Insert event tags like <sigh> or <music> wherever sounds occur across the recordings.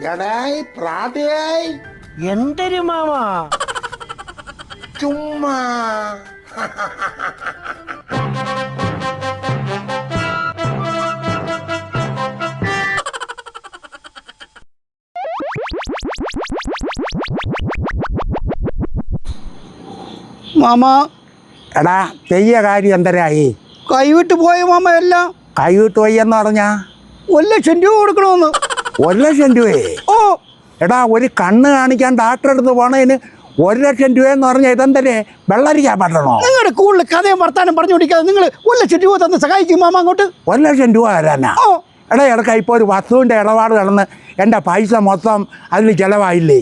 എടായ് പ്രാതയായി. എന്തൊരു മാമ? ചുമ്മാ. മാമ. എടാ ചെയ്യ കാര്യം എന്തരായി? കൈവിട്ട് പോയ മാമ എല്ലാം? കൈവിട്ട് എന്ന് പറഞ്ഞാ? ഒരു ലക്ഷം രൂപ കൊടുക്കണമെന്ന് ഒരു ലക്ഷം രൂപയെ ഓ. എടാ ഒരു കണ്ണ് കാണിക്കാൻ ഡാക്ടറെ അടുത്ത് പോണതിന് ഒരു ലക്ഷം രൂപ എന്ന് പറഞ്ഞാൽ തന്നെ വെള്ളരിക്കാൻ പറ്റണോ? നിങ്ങളുടെ കൂടുതൽ കഥയും വർത്താനം പറഞ്ഞു കൊടുക്കാതെ നിങ്ങൾ ഒരു ലക്ഷം രൂപ തന്ന് സഹായിക്കും മാമ അങ്ങോട്ട്? ഒരു ലക്ഷം രൂപ തരാനാ ഓ. എടാ ഇടക്ക ഇപ്പോൾ ഒരു വസ്തുവിന്റെ ഇടപാട് കടന്ന് എന്റെ പൈസ മൊത്തം അതിൽ ചിലവായില്ലേ?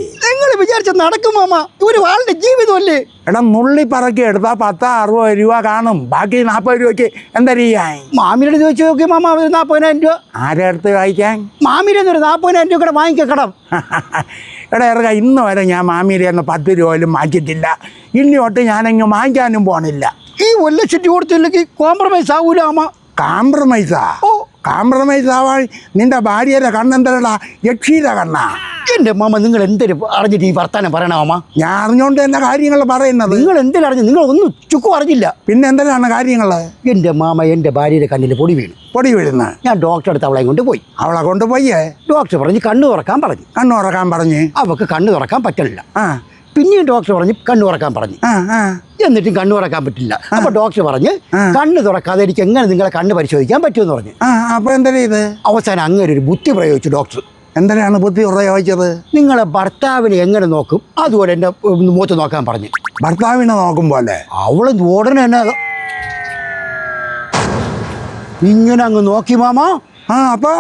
വിചാരിച്ച നടക്കും മാമ. ഒരു ആളുടെ ജീവിതമല്ലേ? എടാ നുള്ളി പറക്കി എടുത്താ പത്ത് അറുപത് രൂപ കാണും. ബാക്കി നാൽപ്പത് രൂപയ്ക്ക് എന്താ ചെയ്യാൻ? മാമിനോട് ചോദിച്ചു നോക്കി മാമ ഒരു നാൽപ്പതിനായിരം രൂപ. ആരെ അടുത്ത് വായിക്കാൻ മാമിനെ ഒരു നാൽപ്പതിനായിരം രൂപ കൂടെ വാങ്ങിക്ക കടം <laughs> എടാ ഇറക്ക ഇന്ന് വരെ ഞാൻ മാമിയുടെ ഒന്ന് പത്ത് രൂപ പോലും വാങ്ങിച്ചിട്ടില്ല. ഇനി തൊട്ട് ഞാനങ്ങ് വാങ്ങിക്കാനും പോണില്ല. ഈ ഒരു ലക്ഷം രൂപ കൊടുത്തില്ലെങ്കിൽ കോംപ്രമൈസ് ആവൂല അമ്മ കോംപ്രമൈസാ ഓ. കോംപ്രമൈസ് ആവാൻ നിന്റെ ഭാര്യയുടെ കണ്ണെന്തരടാ? യക്ഷിയുടെ കണ്ണാ. എന്റെ മാമ നിങ്ങൾ എന്തൊരു അറിഞ്ഞിട്ട് ഈ വർത്താനം പറയണ മാമ? ഞാൻ അറിഞ്ഞുകൊണ്ട് തന്നെ കാര്യങ്ങൾ പറയുന്നത്? നിങ്ങൾ എന്തിനും അറിഞ്ഞു? നിങ്ങൾ ഒന്നും ചുക്കും അറിഞ്ഞില്ല. പിന്നെ എന്തിനാണ് കാര്യങ്ങൾ എന്റെ മാമ എന്റെ ഭാര്യയുടെ കണ്ണിൽ പൊടി വീണു. പൊടി വീഴുന്ന? ഞാൻ ഡോക്ടറെ അടുത്ത് അവളെ കൊണ്ട് പോയി. അവളെ കൊണ്ട് കൊണ്ടുപോയേ ഡോക്ടർ പറഞ്ഞ് കണ്ണു തുറക്കാൻ പറഞ്ഞു. കണ്ണു തുറക്കാൻ പറഞ്ഞ്? അവക്ക് കണ്ണു തുറക്കാൻ പറ്റില്ല ആ. പിന്നെയും ഡോക്ടർ പറഞ്ഞ് കണ്ണു തുറക്കാൻ പറഞ്ഞു. എന്നിട്ടും കണ്ണു തുറക്കാൻ പറ്റില്ല. അപ്പൊ ഡോക്ടർ പറഞ്ഞ് കണ്ണു തുറക്കാതെ എനിക്ക് എങ്ങനെ നിങ്ങളെ കണ്ണ് പരിശോധിക്കാൻ പറ്റുമെന്ന് പറഞ്ഞു. അപ്പൊ എന്താ ഇത്? അവസാനം അങ്ങനെ ഒരു ബുദ്ധി പ്രയോഗിച്ചു ഡോക്ടർ എന്തിനാണ് ബുദ്ധി പ്രയോഗിച്ചത് നിങ്ങളെ ഭർത്താവിനെ എങ്ങനെ നോക്കും? അതുപോലെ എന്റെ മുഖത്ത് നോക്കാൻ പറഞ്ഞു. ഭർത്താവിനെ നോക്കും പോലെ അവൾ ഉടനെ അത് ഇങ്ങനെ അങ്ങ് നോക്കി മാമ. ആ അപ്പൊ?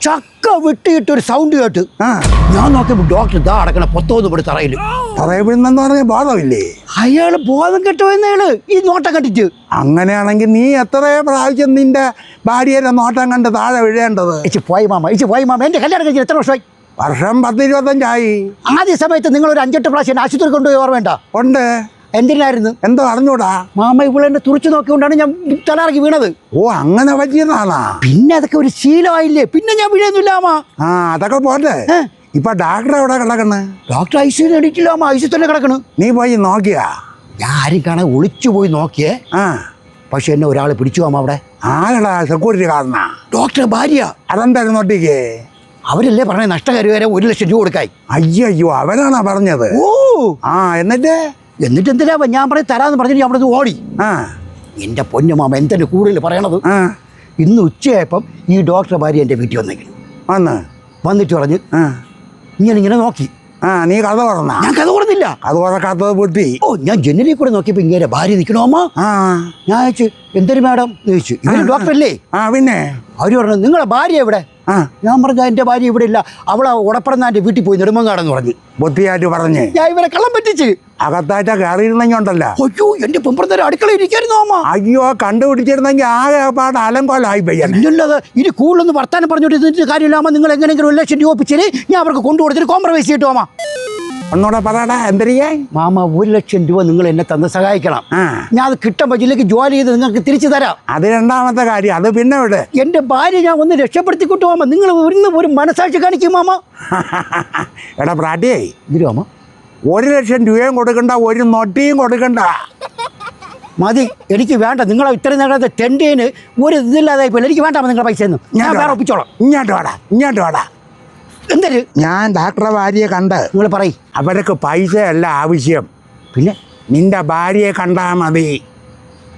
ചക്ക വിട്ടിട്ടൊരു സൗണ്ട് കേട്ട്. ആ. ഞാൻ നോക്കിയപ്പോൾ ഡോക്ടർ ഇതാ അടക്കണ പൊത്തോന്ന് ഇവിടെ തറയിൽ പറയപ്പെടുന്നെന്ന് പറഞ്ഞ ബോധമില്ലേ? അയാൾ ബോധം കെട്ടുപോയെന്നയാൾ ഈ നോട്ടം കണ്ടിട്ട്. അങ്ങനെയാണെങ്കിൽ നീ എത്ര പ്രാവശ്യം നിന്റെ ഭാര്യയുടെ നോട്ടം കണ്ട് താഴെ വീഴേണ്ടത്? ഇച്ചി പോയി മാമ ഇച്ചി പോയി മാമ. എന്റെ കല്യാണം കഴിഞ്ഞ് എത്ര വർഷമായി? വർഷം പത്ത് ഇരുപത്തഞ്ചായി ആദ്യ സമയത്ത് നിങ്ങൾ ഒരു അഞ്ചെട്ട് പ്രാവശ്യം ആശുപത്രി കൊണ്ടുപോയി ഓർമ്മ ഉണ്ട്. എന്തിനായിരുന്നു? എന്തോ അറിഞ്ഞൂടാ? മാമ ഇവളെന്നെ തുറച്ചു നോക്കിക്കൊണ്ടാണ് ഞാൻ തലയിറങ്ങി വീണത്. ഓ അങ്ങനെ പറ്റിയതാണാ? പിന്നെ അതൊക്കെ ഒരു ശീലമായില്ലേ? പിന്നെ ഞാൻ വീഴുന്നില്ല ആ അതൊക്കെ പോട്ടെ? ഇപ്പൊ ഡോക്ടർ എവിടെ കിടക്കണ്? ഡോക്ടർ ഐസിയിൽ എണീറ്റില്ല അമ്മ? ഐസിൽ തന്നെ കിടക്കണ്. നീ പോയി നോക്കിയാ? ഞാൻ ആരും കാണാൻ ഒളിച്ചു പോയി നോക്കിയേ. ആ. പക്ഷെ എന്നെ ഒരാൾ പിടിച്ചു അമ്മ അവിടെ? ആരടാ സെക്യൂരിറ്റി കാരണ ഡോക്ടറെ ഭാര്യ. അതെന്തായാലും നോട്ടിക്കേ? അവരല്ലേ പറഞ്ഞ നഷ്ടകാരി വരെ ഒരു ലക്ഷം രൂപ കൊടുക്കായി. അയ്യോ അയ്യോ അവനാണാ പറഞ്ഞത്? ഓ. ആ എന്നിട്ട്? എന്നിട്ട് എന്തിനാ ഞാൻ പറയും തരാന്ന് പറഞ്ഞിട്ട് അവിടെ ഓടി? ആ. എന്റെ പൊന്നുമാമ മാമ എന്തെന്നെ കൂടുതൽ പറയണത്? ആ. ഇന്ന് ഉച്ചയായപ്പം ഈ ഡോക്ടറെ ഭാര്യ എന്റെ വീട്ടിൽ വന്നെങ്കിൽ വന്ന്? വന്നിട്ട് പറഞ്ഞ് ആ. ഇങ്ങനെ ഇങ്ങനെ നോക്കി. ആ നീ കഥ തുറന്ന ഞാൻ കഥ പറഞ്ഞില്ല. അത് തുറക്കാത്തത് പൊട്ടി. ഓ ഞാൻ ജനലിൽ കൂടെ നോക്കിയപ്പോ ഇങ്ങനെ ഭാര്യ നിൽക്കണോ അമ്മ? ആ. ഞാൻ ചോദിച്ചു എന്തൊരു മാഡം? ചോദിച്ചു. ഇവർ ഡോക്ടർ അല്ലേ? ആ പിന്നെ? അവർ പറഞ്ഞു നിങ്ങളെ ഭാര്യ എവിടെ? ആ ഞാൻ പറഞ്ഞു എന്റെ ഭാര്യ ഇവിടെ ഇല്ല. അവളെ ഉടപ്പടന്നാന്റെ വീട്ടിൽ പോയി നെടുമങ്ങാടെന്ന് പറഞ്ഞു. ബുദ്ധിയായിട്ട് പറഞ്ഞു. ഞാൻ ഇവരെ കള്ളം പറ്റിച്ച്. അകത്തായിട്ട് കയറിയിരുന്നെങ്കിൽ ഉണ്ടല്ലോ. അയ്യോ എന്റെ പെമ്പറന്നേരം അടുക്കള ഇരിക്കായിരുന്നു അമ്മ. അയ്യോ കണ്ടുപിടിച്ചിരുന്നെങ്കിൽ ആകെ പാട് അലങ്കോലായി പയ്യൻ ഇല്ലല്ലാതെ ഇനി കൂടുതലൊന്നും വർത്താനം പറഞ്ഞോട്ട് കാര്യമില്ല കാര്യമില്ലാമ നിങ്ങൾ എങ്ങനെയെങ്കിലും ഒരു ലക്ഷം രൂപ ഒപ്പിച്ചാൽ ഞാൻ അവർക്ക് കൊണ്ടു കൊടുത്തിട്ട് കോംപ്രമൈസ് ചെയ്തിട്ട് മാമ ഒന്നുകൂടെ പറയടാ എന്തരിയേ? മാമ ഒരു ലക്ഷം രൂപ നിങ്ങൾ എന്നെ തന്ന് സഹായിക്കണം. ഞാൻ അത് കിട്ടാൻ പറ്റില്ലെങ്കിൽ ജോലി ചെയ്ത് നിങ്ങൾക്ക് തിരിച്ചു തരാം. അത് രണ്ടാമത്തെ കാര്യം അത് പിന്നെ വിട്. എന്റെ ഭാര്യ ഞാൻ ഒന്ന് രക്ഷപ്പെടുത്തി മാമ നിങ്ങൾ ഇന്ന് ഒരു മനസാക്ഷി കാണിക്കും മാമ. <laughs> എടാ പ്രാട്ടിയായി ഗുരുവാമ ഒരു ലക്ഷം രൂപയും കൊടുക്കണ്ട ഒരു നൊട്ടിയും കൊടുക്കണ്ട. മതി എനിക്ക് വേണ്ട. നിങ്ങൾ ഇത്രയും നേരത്തെ ടെൻഡിന് ഒരു ഇതില്ലാതായി പോയില്ല എനിക്ക് വേണ്ട നിങ്ങളുടെ പൈസ ഒന്നും ഞാൻ വേറെ ഒപ്പിച്ചോളാം. ഇങ്ങോട്ട് വാടാ. ഇങ്ങോട്ട് വാടാ. എന്തൊരു? ഞാൻ ഡാക്ടറെ ഭാര്യയെ കണ്ട്. നിങ്ങൾ പറയും. അവർക്ക് പൈസയല്ല ആവശ്യം. പിന്നെ നിന്റെ ഭാര്യയെ കണ്ടാ മതി.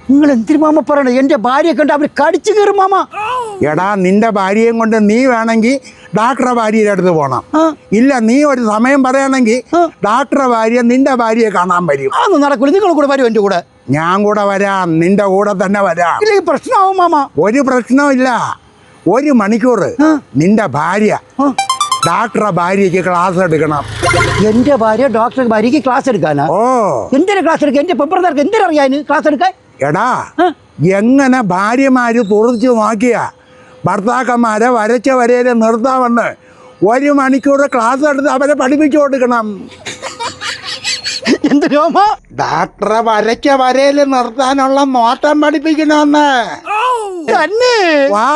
നിങ്ങൾ എന്തിനു മാമ പറയണത്? എന്റെ ഭാര്യയെ കണ്ട് അവർ കടിച്ചു കയറും മാമ. എടാ നിന്റെ ഭാര്യയും കൊണ്ട് നീ വേണമെങ്കിൽ ഡാക്ടറെ ഭാര്യയുടെ അടുത്ത് പോകണം ആ. ഇല്ല നീ ഒരു സമയം പറയണമെങ്കിൽ. ഡാക്ടറെ ഭാര്യ നിന്റെ ഭാര്യയെ കാണാൻ വരും. അതൊന്നും നടക്കൂല. നിങ്ങൾ കൂടെ വരും എന്റെ കൂടെ. ഞാൻ കൂടെ വരാം. നിന്റെ കൂടെ തന്നെ വരാം. ഇല്ല പ്രശ്നമാവും മാമ. ഒരു പ്രശ്നവും പ്രശ്നമില്ല ഒരു മണിക്കൂർ. നിന്റെ ഭാര്യ. ഡാക്ടറെ ഭാര്യയ്ക്ക് ക്ലാസ് എടുക്കണം. എന്റെ ഭാര്യ ഡോക്ടർ ഭാര്യയ്ക്ക് ക്ലാസ് എടുക്കാനാ? ഓ. എന്തിനാ ക്ലാസ് എടുക്ക എന്റെ പെപ്പറന്നേർക്ക് എന്തിനറിയാൻ ക്ലാസ് എടുക്കാൻ? എടാ എങ്ങനെ ഭാര്യമാര് തുറച്ചു നോക്കിയ? ഭർത്താക്കന്മാരെ വരച്ച വരയിലെ നിർത്താമെന്ന് ഒരു മണിക്കൂർ ക്ലാസ് എടുത്ത് അവരെ പഠിപ്പിച്ചു കൊടുക്കണം. എന്ത് രോമ? ഡാക്ടറെ വരച്ച നിർത്താനുള്ള നോട്ടം പഠിപ്പിക്കണമെന്ന്. തന്നെ. വാ.